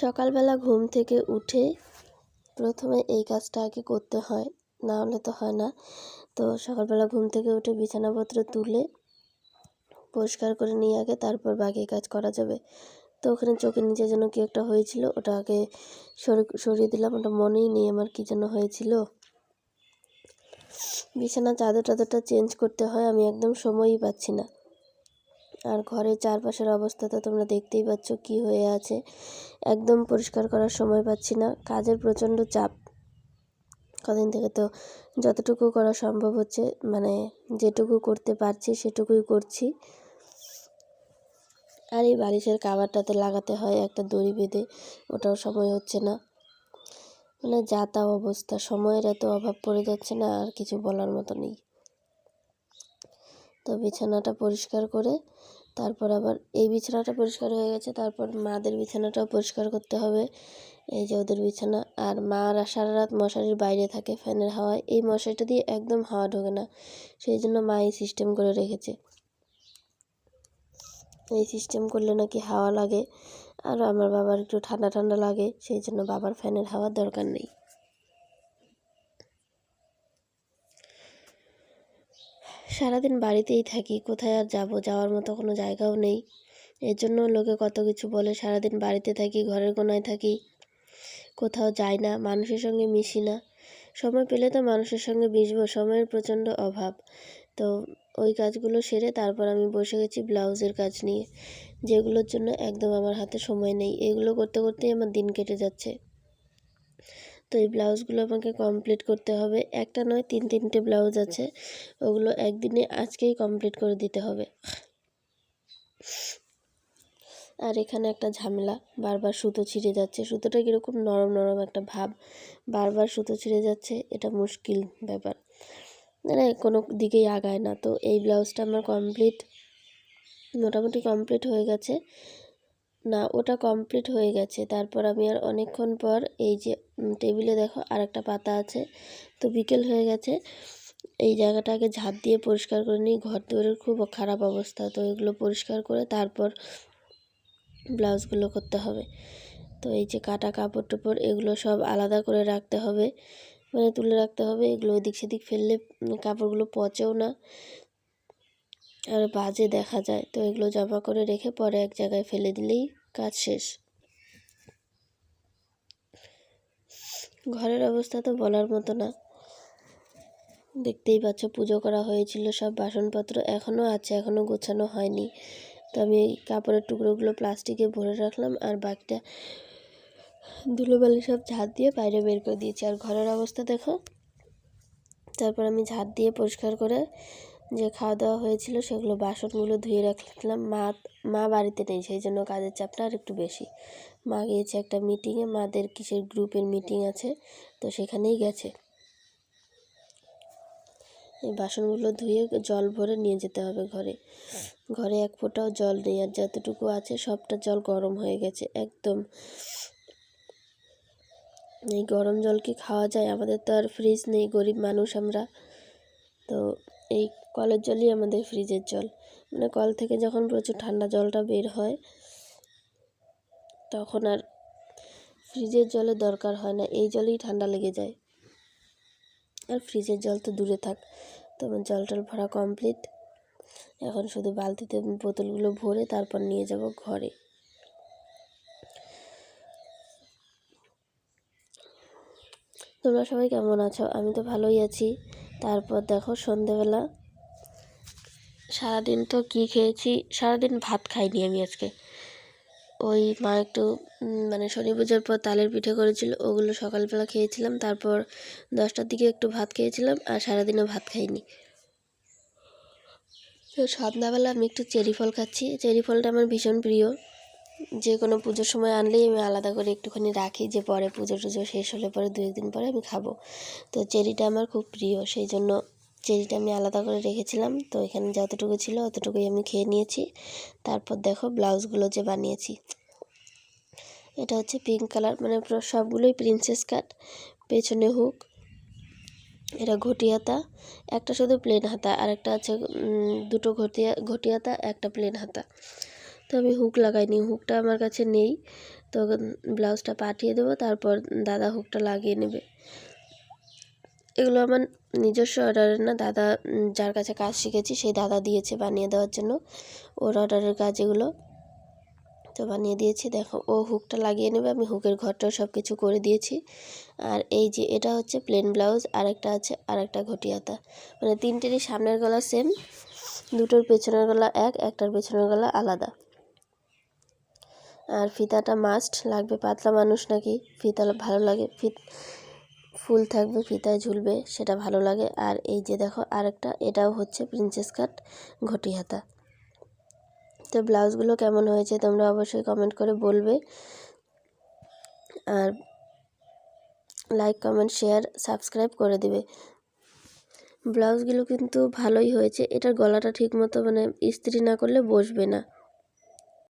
সকালবেলা ঘুম থেকে উঠে প্রথমে এই কাজটা আগে করতে হয়, না হলে তো হয় না। তো সকালবেলা ঘুম থেকে উঠে বিছানাপত্র তুলে পরিষ্কার করে নিয়ে আগে, তারপর বাকি কাজ করা যাবে। তো ওখানে চোখের নিচে যেন কি একটা হয়েছিল, ওটা আগে সরিয়ে দিলাম, ওটা মনেই নেই আমার কী যেন হয়েছিল। বিছানা চাদর টাদরটা চেঞ্জ করতে হয়, আমি একদম সময়ই পাচ্ছি না। আর ঘরের চারপাশের অবস্থা তো তোমরা দেখতেই পাচ্ছ কি হয়ে আছে। একদম পরিষ্কার করার সময় পাচ্ছি না। কাজের প্রচণ্ড চাপ। কদিন থেকে তো যতটুকু করা সম্ভব হচ্ছে মানে যেটুকু করতে পারছি সেটুকুই করছি। আর এই বালিশের কাবারটাতে লাগাতে হয় একটা দড়ি বেঁধে, ওটাও সময় হচ্ছে না। মানে যা তা অবস্থা। সময়ের এত অভাব পড়ে যাচ্ছে না, আর কিছু বলার মতো নেই। তো বিছানাটা পরিষ্কার করে তারপর আবার এই বিছানাটা পরিষ্কার হয়ে গেছে, তারপর মাদের বিছানাটাও পরিষ্কার করতে হবে। এই যে ওদের বিছানা, আর মার সারা রাত মশারির বাইরে থাকে ফ্যানের হাওয়ায়, এই মশারিটা দিয়ে একদম হাওয়া ঢোকে না, সেই জন্য মা এই সিস্টেম করে রেখেছে। এই সিস্টেম করলে নাকি হাওয়া লাগে, আর আমার বাবার একটু ঠান্ডা ঠান্ডা লাগে, সেই জন্য বাবার ফ্যানের হাওয়ার দরকার নেই। সারাদিন বাড়িতেই থাকি, কোথায় আর যাব? যাওয়ার মতো কোনো জায়গাও নেই। এর জন্য লোকে কত কিছু বলে, সারাদিন বাড়িতে থাকি, ঘরের কোনায় থাকি, কোথাও যাই না, মানুষের সঙ্গে মিশি না। সময় পেলে তো মানুষের সঙ্গে মিশবো, সময়ের প্রচণ্ড অভাব। তো ওই কাজগুলো সেরে তারপর আমি বসে গেছি ব্লাউজের কাজ নিয়ে, যেগুলোর জন্য একদম আমার হাতে সময় নেই। এগুলো করতে করতেই আমার দিন কেটে যাচ্ছে। তো এই ব্লাউজগুলো আমাকে কমপ্লিট করতে হবে। একটা নয়, তিন তিনটে ব্লাউজ আছে। ওগুলো একদিনে আজকেই কমপ্লিট করে দিতে হবে। আর এখানে একটা ঝামেলা, বারবার সুতো ছিঁড়ে যাচ্ছে। সুতোটা কীরকম নরম নরম একটা ভাব, বারবার সুতো ছিঁড়ে যাচ্ছে, এটা মুশকিল ব্যাপার। মানে কোনো দিকেই আগায় না। তো এই ব্লাউজটা আমার কমপ্লিট মোটামুটি কমপ্লিট হয়ে গেছে। না, ওটা কমপ্লিট হয়ে গেছে। তারপর আমি আর অনেকক্ষণ পর এই যে টেবিলে দেখো আর একটা পাতা আছে, তো বিকেল হয়ে গেছে। এই জায়গাটাকে ঝাঁট দিয়ে পরিষ্কার করে নিই। ঘর দুয়ারের খুব খারাপ অবস্থা, তো এগুলো পরিষ্কার করে তারপর ব্লাউজগুলো করতে হবে। তো এই যে কাটা কাপড় টুপড়, এগুলো সব আলাদা করে রাখতে হবে। মানে তুলে রাখতে হবে, এগুলো ওদিক সেদিক ফেললে কাপড়গুলো পচেও না। আর বাজে দেখা যায়। তো এগুলো জমা করে রেখে পরে এক জায়গায় ফেলে দিলেই কাজ শেষ। ঘরের অবস্থা তো বলার মতো না। দেখতেই পাচ্ছ পুজো করা হয়েছিল, সব বাসনপত্র এখনও আছে এখনও গোছানো হয়নি। তো আমি এই কাপড়ের টুকরোগুলো প্লাস্টিকে ভরে রাখলাম আর বাকিটা ধুলোবালি সব ঝাঁট দিয়ে বাইরে বের করে দিয়েছি। আর ঘরের অবস্থা দেখো, তারপর আমি ঝাঁট দিয়ে পরিষ্কার করে যে খাওয়া দাওয়া হয়েছিল সেগুলো বাসনগুলো ধুয়ে রাখলাম মা মা বাড়িতে নেই, সেই জন্য কাজের চাপটা আর একটু বেশি। মা গিয়েছে একটা মিটিংয়ে মাদের কিসের গ্রুপের মিটিং আছে, তো সেখানেই গেছে। এই বাসনগুলো ধুয়ে জল ভরে নিয়ে যেতে হবে ঘরে। ঘরে এক ফোঁটাও জল নেই, আর যতটুকু আছে সবটা জল গরম হয়ে গেছে, একদম। এই গরম জল কি খাওয়া যায়? আমাদের তো আর ফ্রিজ নেই, গরিব মানুষ আমরা। তো এই কলের জলই আমাদের ফ্রিজের জল। মানে কল থেকে যখন প্রচুর ঠান্ডা জলটা বের হয়, তখন আর ফ্রিজের জলের দরকার হয় না, এই জলেই ঠান্ডা লেগে যায়। আর ফ্রিজের জল তো দূরে থাক তো আমার জল টল ভরা কমপ্লিট এখন শুধু বালতিতে বোতলগুলো ভরে তারপর নিয়ে যাব ঘরে। তোমরা সবাই কেমন আছো? আমি তো ভালোই আছি। তারপর দেখো সন্ধেবেলা। সারাদিন তো কী খেয়েছি? সারাদিন ভাত খাইনি আমি আজকে। ওই মা একটু মানে শনি পুজোর পর তালের পিঠে করেছিল, ওগুলো সকালবেলা খেয়েছিলাম। তারপর দশটার দিকে একটু ভাত খেয়েছিলাম আর সারাদিনও ভাত খাইনি। তো সন্ধ্যাবেলা আমি একটু চেরি ফল খাচ্ছি। চেরি ফলটা আমার ভীষণ প্রিয়। যে কোনো পুজোর সময় আনলেই আমি আলাদা করে একটুখানি রাখি যে পরে পুজো টুজো শেষ হলে পরে দু একদিন পরে আমি খাব। তো চেরিটা আমার খুব প্রিয়, সেই জন্য চেরিটা আমি আলাদা করে রেখেছিলাম। তো এখানে যতটুকু ছিল অতটুকুই আমি খেয়ে নিয়েছি। তারপর দেখো ব্লাউজগুলো যে বানিয়েছি। এটা হচ্ছে পিঙ্ক কালার মানে সবগুলোই প্রিন্সেস কাট পেছনে হুক এটা ঘটি হাতা, একটা শুধু প্লেন হাতা আর একটা আছে দুটো ঘটিয়া ঘটি হাতা, একটা প্লেন হাতা। তো আমি হুক লাগাইনি হুকটা আমার কাছে নেই। তো ব্লাউজটা পাঠিয়ে দেবো, তারপর দাদা হুকটা লাগিয়ে নেবে। এগুলো আমার নিজস্ব অর্ডারের না, দাদা যার কাছে কাজ শিখেছি, সেই দাদা দিয়েছে বানিয়ে দেওয়ার জন্য। ওর অর্ডারের কাজ এগুলো। তো বানিয়ে দিয়েছি, দেখো, ও হুকটা লাগিয়ে নেবে, আমি হুকের ঘরটাও সব কিছু করে দিয়েছি। আর এই যে, এটা হচ্ছে প্লেন ব্লাউজ আর একটা আছে আর একটা ঘটিয়াতা। মানে তিনটেরই সামনের গলা সেম দুটোর পেছনের গলা এক, একটার পেছনের গলা আলাদা। আর ফিতাটা মাস্ট লাগবে, পাতলা মানুষ নাকি? ফিতা ভালো লাগে, ফিত, ফুল থাকবে, ফিতায় ঝুলবে, সেটা ভালো লাগে। আর এই যে দেখো, আরেকটা, এটাও হচ্ছে প্রিন্সেস কাট ঘটি হাতা তো ব্লাউজগুলো কেমন হয়েছে তোমরা অবশ্যই কমেন্ট করে বলবে। আর লাইক কমেন্ট শেয়ার সাবস্ক্রাইব করে দিবে। ব্লাউজগুলো কিন্তু ভালোই হয়েছে, এটার গলাটা ঠিক মতো মানে ইস্ত্রি না করলে বসবে না।